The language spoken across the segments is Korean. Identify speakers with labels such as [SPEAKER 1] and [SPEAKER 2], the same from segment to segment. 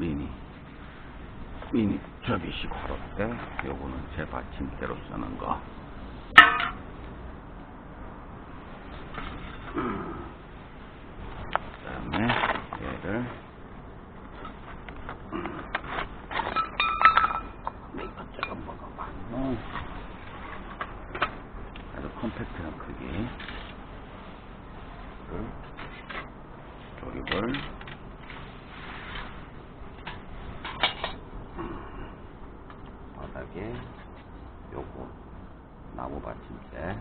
[SPEAKER 1] 미니. 미니 접이식 화롯대 요거는 제 받침대로 쓰는 거. 그다음에 얘를 이것저것 먹어봐. 어. 아주 컴팩트한 크기. 조립을 바닥에 요거 나무 받침대.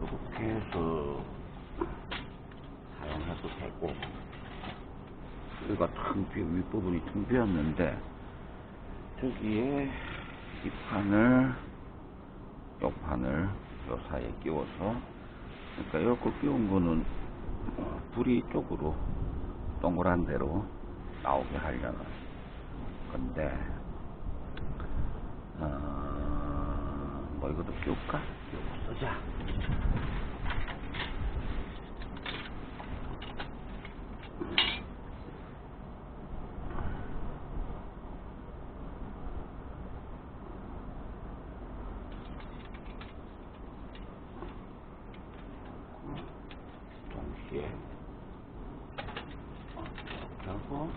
[SPEAKER 1] 이렇게 해서 사용해도 되고 여기가 텅 비어 윗부분이 텅 비었는데 저기에 이 판을 요 판을 요 사이에 끼워서 그러니까 이렇게 끼운 거는 어, 불이 이쪽으로 동그란 대로 나오게 하려는 건데 어, 뭐 이것도 끼울까? 이거 쓰자 하고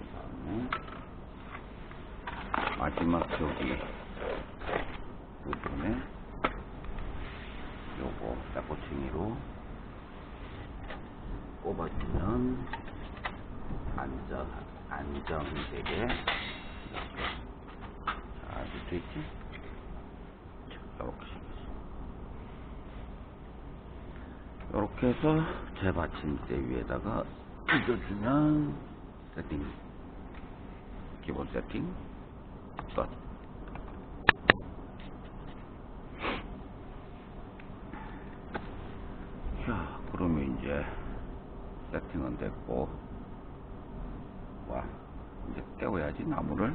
[SPEAKER 1] 그다음에 마지막 여기 부분에 요거 짝꼬챙이로 꼽아주면 안전 안정되게 이렇게 잘 붙어있지? 이렇게. 이렇게 해서 제 받침대 위에다가 얹어주면 세팅. 기본 세팅. 끝. 자, 그러면 이제 세팅은 됐고 와 이제 떼어야지 나무를